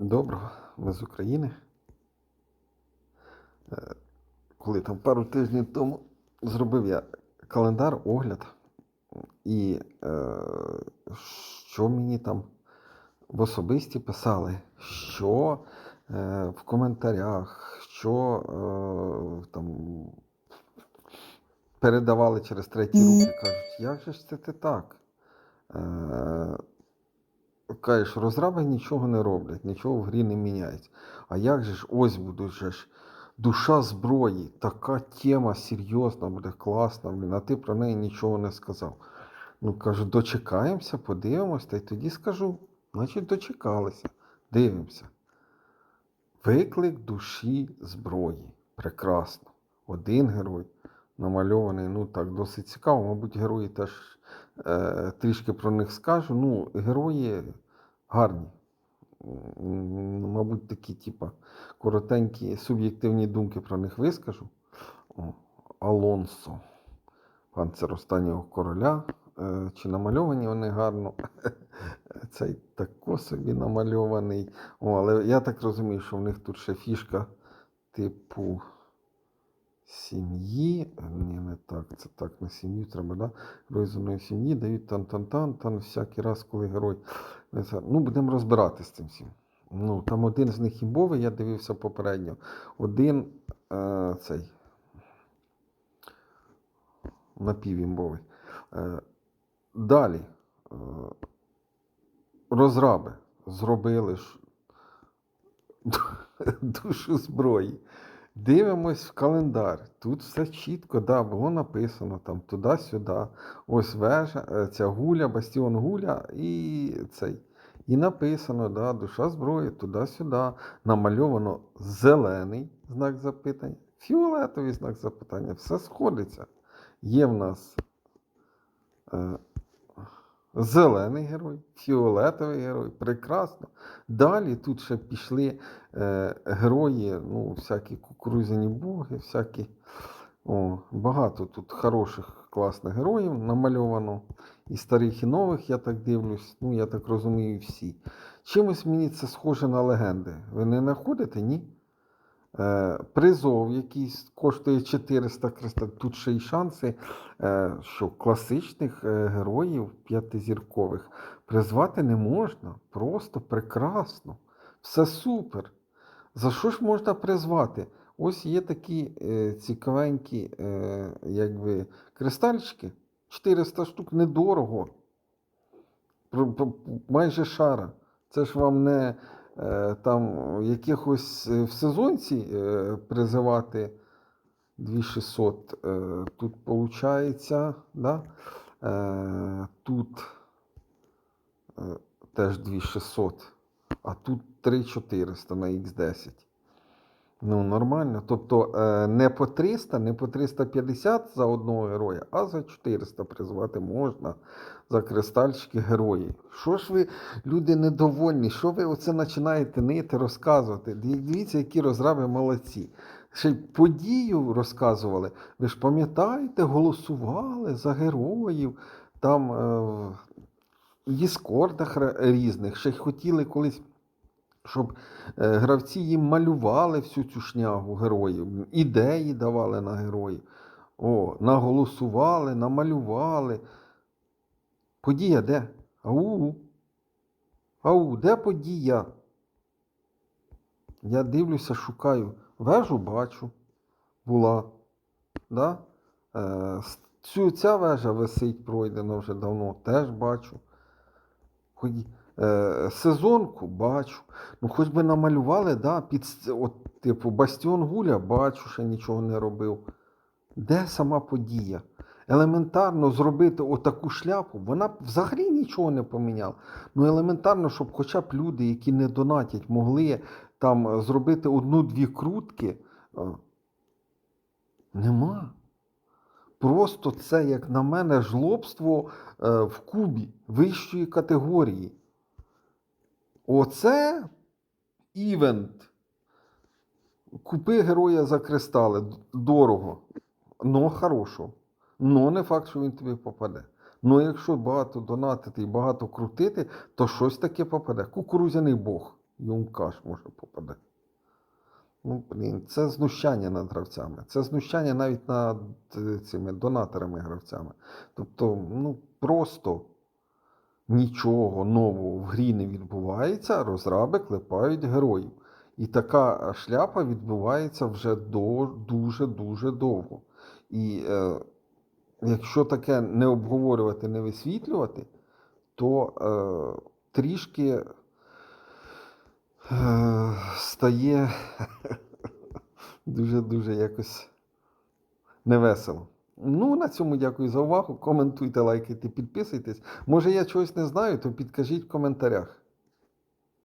Доброго, ми з України. Е, Коли там пару тижнів тому зробив я календар, огляд, і е, що мені там в особисті писали, що е, в коментарях, що е, там передавали через треті руки, кажуть, як же ж це ти так? Е, Кажеш, розраби нічого не роблять, нічого в грі не міняється. А як же ж ось буде же ж душа зброї, така тема серйозна, буде класна, блін, а ти про неї нічого не сказав. Ну, кажу, дочекаємося, подивимось, та й тоді скажу. Значить, дочекалися. Дивимося. Виклик душі зброї. Прекрасно. Один герой намальований, ну так, досить цікаво. Мабуть, герої теж трішки про них скажу. Ну, герої гарні. Мабуть, такі, типа, коротенькі суб'єктивні думки про них вискажу. О, Алонсо, панцир останнього короля. Е, Чи намальовані вони гарно? Цей тако собі намальований. О, але я так розумію, що в них тут ще фішка типу сім'ї. Ні, не так. Це так на сім'ю треба, да? Герой сім'ї дають тан-тан-тан, там всякий раз, коли герой. Ну, будемо розбиратися з цим всім. Ну, там один з них імбовий, я дивився попередньо. Один е, цей напівімбовий. Е, далі. Е, розраби зробили ж душу зброї. Дивимось в календар. Тут все чітко, да, було написано там туди-сюди. Ось вежа, е, ця гуля, бастіон гуля і цей. І написано, да, душа зброї туди-сюди. Намальовано зелений знак запитання, фіолетовий знак запитання. Все сходиться. Є в нас е, зелений герой, фіолетовий герой. Прекрасно. Далі тут ще пішли е, герої, ну, всякі кукурузяні боги, всякі. О, багато тут хороших, класних героїв намальовано. І старих, і нових, я так дивлюсь, ну, я так розумію, всі. Чимось мені це схоже на легенди. Ви не знаходите, ні? Е, призов, який коштує 400 кристалів. Тут ще й шанси, е, що класичних е, героїв п'ятизіркових призвати не можна. Просто прекрасно. Все супер. За що ж можна призвати? Ось є такі цікавенькі якби, кристальчики. 400 штук недорого. Майже шара. Це ж вам не там якихось е, в сезонці е, призивати 2600. Е, тут виходить, да? е, тут е, теж 2600, а тут 3400 на Х10. Ну, нормально. Тобто е, не по 300, не по 350 за одного героя, а за 400 призвати можна за кристальчики героїв. Що ж ви, люди недовольні? Що ви оце починаєте нити, розказувати? Дивіться, які розраби молодці. Ще й подію розказували. Ви ж пам'ятаєте, голосували за героїв там е, в діскордах різних. Ще й хотіли колись щоб е, гравці їм малювали всю цю шнягу героїв, ідеї давали на героїв. О, наголосували, намалювали. Подія де? Ау. Ау, де подія? Я дивлюся, шукаю. Вежу бачу. Була. Да? Е, цю, ця вежа висить пройдена вже давно, теж бачу. Ході. Е, сезонку бачу. Ну, хоч би намалювали, да, під, от, типу, Бастіон Гуля бачу, ще нічого не робив. Де сама подія? Елементарно зробити отаку шляпу, вона взагалі нічого не поміняла. Ну, елементарно, щоб хоча б люди, які не донатять, могли там зробити одну-дві крутки. Нема. Просто це, як на мене, жлобство е, в кубі вищої категорії. Оце івент. Купи героя за кристали. Дорого. Но хорошого. Но не факт, що він тобі попаде. Ну, якщо багато донатити і багато крутити, то щось таке попаде. Кукурузяний бог. Юмкаш може попаде. Ну, блін, це знущання над гравцями. Це знущання навіть над е, цими донаторами гравцями. Тобто, ну просто нічого нового в грі не відбувається, розраби клепають героїв. І така шляпа відбувається вже дуже-дуже довго. І е, якщо таке не обговорювати, не висвітлювати, то е, трішки е, стає дуже-дуже якось невесело. Ну, на цьому дякую за увагу. Коментуйте, лайкайте, підписуйтесь. Може, я чогось не знаю, то підкажіть в коментарях.